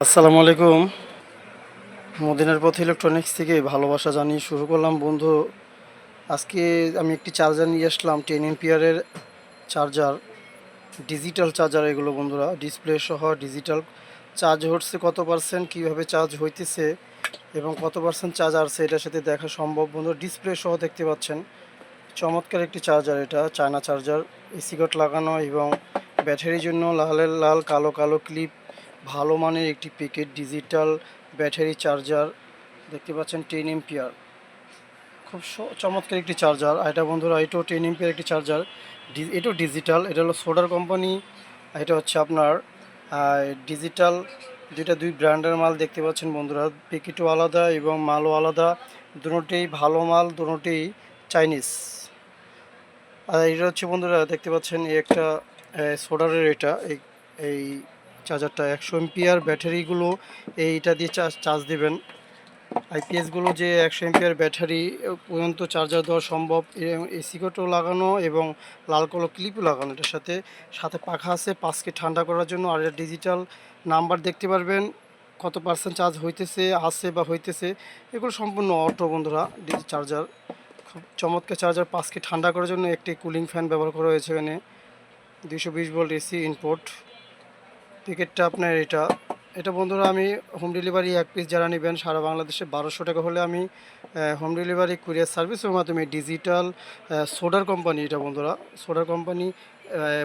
আসসালামু আলাইকুম। মদিনার পথ ইলেকট্রনিক্স থেকে ভালোবাসা জানিয়ে শুরু করলাম, বন্ধু। আজকে আমি একটি চার্জার নিয়ে আসলাম টেন এমপিয়ারের চার্জার ডিজিটাল চার্জার এগুলো, বন্ধুরা। ডিসপ্লে সহ ডিজিটাল চার্জ হচ্ছে কত পার্সেন্ট কীভাবে চার্জ হইতেছে এবং কত পার্সেন্ট চার্জ আসছে এটার সাথে দেখা সম্ভব, বন্ধু। ডিসপ্লে সহ দেখতে পাচ্ছেন, চমৎকার একটি চার্জার এটা চায়না চার্জার এসি কট লাগানো এবং ব্যাটারির জন্য লালের লাল, কালো কালো ক্লিপ ভালো মানের একটি প্যাকেট ডিজিটাল ব্যাটারি চার্জার। দেখতে পাচ্ছেন টেন এমপিয়ার খুব চমৎকার একটি চার্জার। এটা বন্ধুরা, এটাও টেন এমপিয়ার একটি চার্জার। এটাও ডিজিটাল, এটা হলো সোডার কোম্পানি। এটা হচ্ছে আপনার ডিজিটাল যেটা দুই ব্র্যান্ডের মাল দেখতে পাচ্ছেন বন্ধুরা। প্যাকেটও আলাদা এবং মালও আলাদা। দুটোতেই ভালো মাল, দুটোতেই চাইনিজ। আর এটা হচ্ছে বন্ধুরা, দেখতে পাচ্ছেন এই একটা সোডারের এটা। এই চার্জারটা একশো এমপিয়ার ব্যাটারিগুলো এইটা দিয়ে চার্জ চার্জ দেবেন। আইপিএসগুলো যে একশো এমপিয়ার ব্যাটারি পর্যন্ত চার্জার দেওয়া সম্ভব। এসি কোটও লাগানো এবং লাল কালো ক্লিপও লাগানো, এটার সাথে সাথে পাখা আছে পাঁচকে ঠান্ডা করার জন্য। আর ডিজিটাল নাম্বার দেখতে পারবেন, কত পার্সেন্ট চার্জ হইতেছে, আছে বা হইতেছে। এগুলো সম্পূর্ণ অটো বন্ধুরা চার্জার। খুব চমৎকার চার্জার, পাঁচকে ঠান্ডা করার জন্য একটি কুলিং ফ্যান ব্যবহার করা হয়েছে এখানে। দুশো বিশ ভোল্ট এসি ইনপুট। টিকিটটা আপনার এটা। এটা বন্ধুরা আমি হোম ডেলিভারি এক পিস যারা নেবেন সারা বাংলাদেশে বারোশো টাকা হলে আমি হোম ডেলিভারি কুরিয়ার সার্ভিসের মাধ্যমে ডিজিটাল সোডার কোম্পানি এটা বন্ধুরা। সোডার কোম্পানি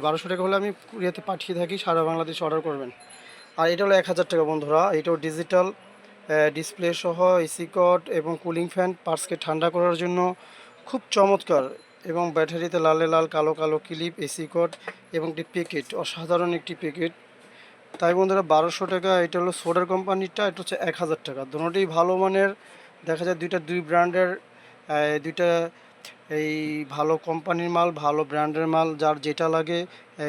বারোশো টাকা হলে আমি কুরিয়াতে পাঠিয়ে থাকি, সারা বাংলাদেশে অর্ডার করবেন। আর এটা হলো এক হাজার টাকা বন্ধুরা। এটাও ডিজিটাল ডিসপ্লে সহ এসি কট এবং কুলিং ফ্যান পার্সকে ঠান্ডা করার জন্য খুব চমৎকার এবং ব্যাটারিতে লালে লাল, কালো কালো ক্লিপ এসি কট এবং একটি প্যাকেট অসাধারণ একটি প্যাকেট তাই বন্ধুরা বারোশো টাকা, এটা হলো সোডার কোম্পানিটা, এটা হচ্ছে এক হাজার টাকা। দুটোই ভালো মানের, দেখা যায় দুইটা দুই ব্র্যান্ডের দুইটা এই ভালো কোম্পানির মাল, ভালো ব্র্যান্ডের মাল, যার যেটা লাগে,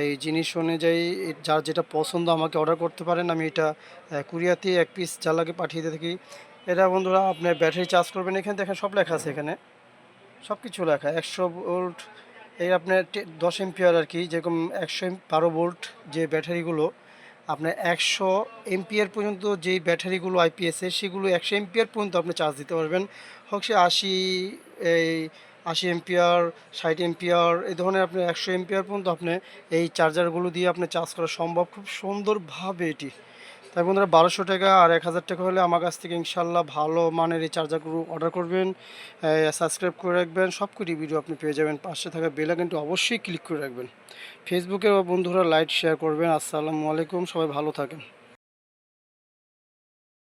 এই জিনিস অনুযায়ী, যার যেটা পছন্দ আমাকে অর্ডার করতে পারেন, আমি এটা কুরিয়াতে এক পিস যা লাগে পাঠিয়ে দিয়ে থাকি। এটা বন্ধুরা আপনার ব্যাটারি চার্জ করবেন, এখানে দেখেন সব লেখা আছে এখানে। সব কিছু লেখা, একশো ভোল্ট, এই আপনার দশ এমপিয়ার আর কি, যেরকম একশো বারো ভোল্ট যে ব্যাটারিগুলো আপনার একশো এমপিয়ার পর্যন্ত যেই ব্যাটারিগুলো আইপিএসে সেগুলো একশো এমপিয়ার পর্যন্ত আপনি চার্জ দিতে পারবেন। হোক সে আশি, এই আশি এমপিয়ার ষাট এমপিয়ার এই ধরনের আপনি একশো এমপিয়ার পর্যন্ত আপনি এই চার্জারগুলো দিয়ে আপনি চার্জ করা সম্ভব। খুব সুন্দরভাবে এটি। তাই বন্ধুরা বারোশো টাকা আর এক হাজার টাকা হলে আমার কাছ থেকে ইনশাল্লাহ ভালো মানের এই চার্জারগুলো অর্ডার করবেন। সাবস্ক্রাইব করে রাখবেন। সব কটি ভিডিও আপনি পেয়ে যাবেন। পাশে থাকা বেলা কিন্তু অবশ্যই ক্লিক করে রাখবেন। ফেসবুকে বন্ধুরা লাইক শেয়ার করবেন। আসসালামু আলাইকুম। সবাই ভালো থাকেন।